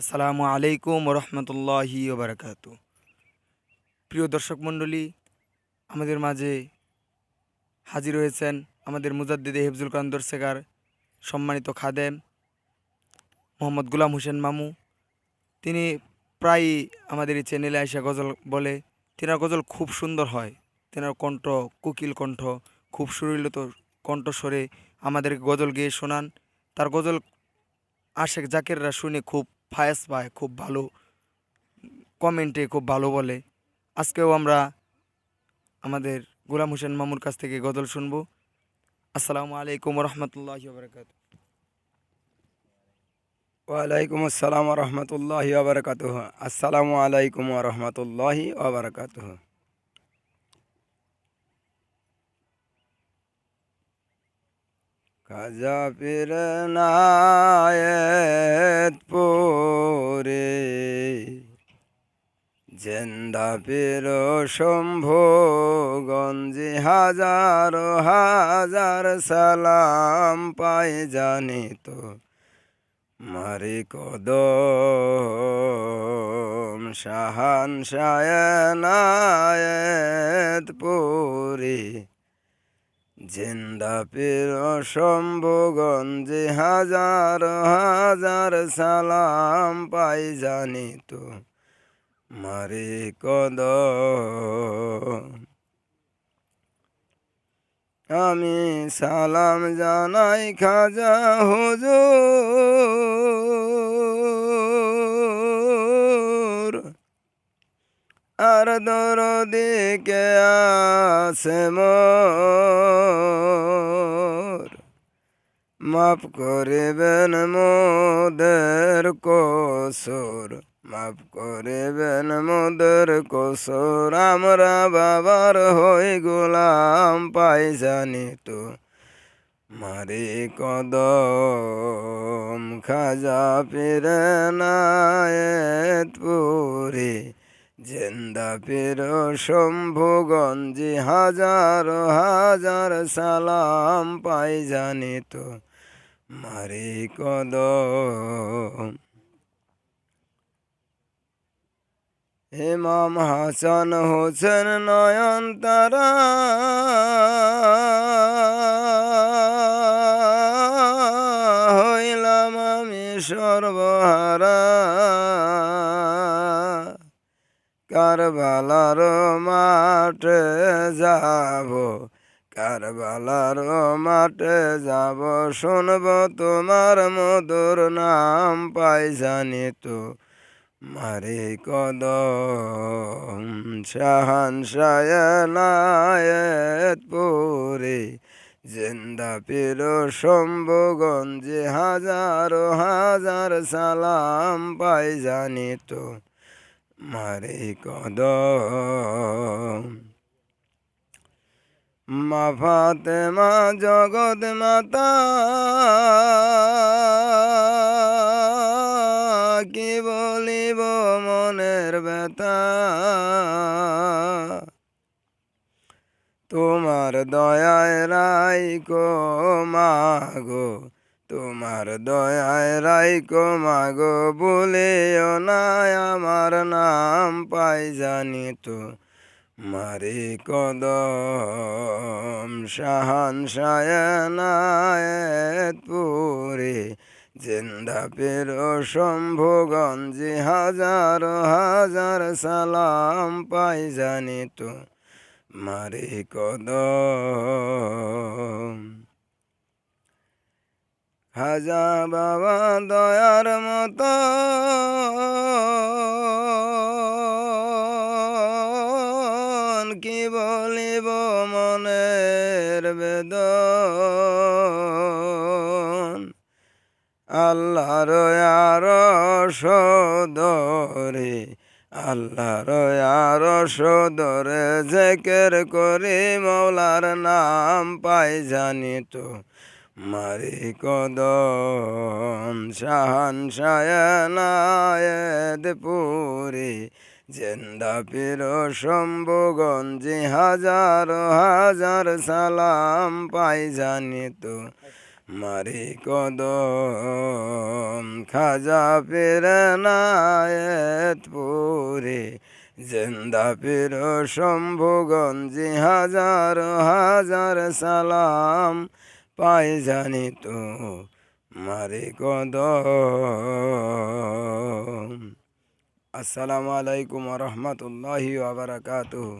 আসসালামু আলাইকুম রহমতুল্লাহি ওবরাকাত। প্রিয় দর্শক মণ্ডলী, আমাদের মাঝে হাজির হয়েছেন আমাদের মুজাদ্দিদে হেফজুল কান দর্শেগার সম্মানিত খাদেম মোহাম্মদ গুলাম হোসেন মামু। তিনি প্রায়ই আমাদের এই চ্যানেলে আইসা গজল বলে। তেনার গজল খুব সুন্দর হয়। তেনার কণ্ঠ কোকিল কণ্ঠ, খুব সুরিলত কণ্ঠস্বরে আমাদেরকে গজল গেয়ে শোনান। তার গজল আশেক জাকেররা শুনে খুব ফায়াস পায় খুব ভালো, কমেন্টে খুব ভালো বলে। আজকেও আমরা আমাদের গোলাম হোসেন মামুর কাছ থেকে গজল শুনব। আসসালামু আলাইকুম রহমতুল্লাহ বরকাত ওয়ালাইকুম আসসালাম রহমতুল্লাহ আবরকাত আসসালামু আলাইকুম রহমতুল্লাহ আবরকাত খাজা পীর পুরে। জেন্দা পীর শম্ভু গঞ্জি হাজার হাজার সালাম পাই জানি তো। মারি কদম শাহান শায়নায়েত পুরী। জিন্দা পীর শম্ভুগঞ্জে হাজার হাজার সালাম পাই জানি তো। মারি কদম। আমি সালাম জানাই খাজা হুজুর। আর দরদিকে আসে মোর? মাফ করিবেন মোদের কসুর, মাফ করিবেন মোদের কসুর। আমরা বাবার হই গোলাম পাই জানি তো, মারি কদম, খাজা পীরে নায়েত পুরী। জেন্দা পীর শম্ভুগঞ্জি হাজার হাজার সালাম পাই জানি তো, মারি কদম। ইমাম হাসান হোসেন নয়ন তারা। হইলাম আমি সর্বহারা কারবালার মাঠে যাব, কারবালার মাঠে যাব। শুনব তোমার মধুর নাম পাই জানি তো মারে কদম। শাহান শায়নায়েত পুরে জিন্দা পীর শম্ভুগঞ্জে হাজার হাজার সালাম পাই জানি তো মারে কদম। মা ফাতেমা জগৎ মাতা কি বলিব মনের ব্যথা? তোমার দয়ায় রাইকো মাগো তোমার দয়ায় রাইকো মাগো, বলেও না, আমার নাম পাই জানি তো। মারে কদম শাহান শায়নায়েত পুরে জিন্দা পের শম্ভুগঞ্জে হাজার হাজার সালাম পাই জানি তো। মারে কদম খাজা বাবা দয়ার মতো। কি বলিব মনের বেদন? আল্লাহর আর সদরে আল্লাহর আর সদরে জেকের করে, মৌলার নাম পাই জানি তো। মারি কদম, শাহান শায়নায়েদ পুরী, জেন্দা পীর শম্ভুগঞ্জে হাজার হাজার সালাম পাই জানি তো। মারি কদম, খাজা পেরনায়তপুরে জিন্দা পীর শম্ভুগঞ্জি হাজার হাজার সালাম পাই জানি তো মারে কদ আসসালামু আলাইকুম রহমতুল্লাহি ওয়া বারাকাতুহু।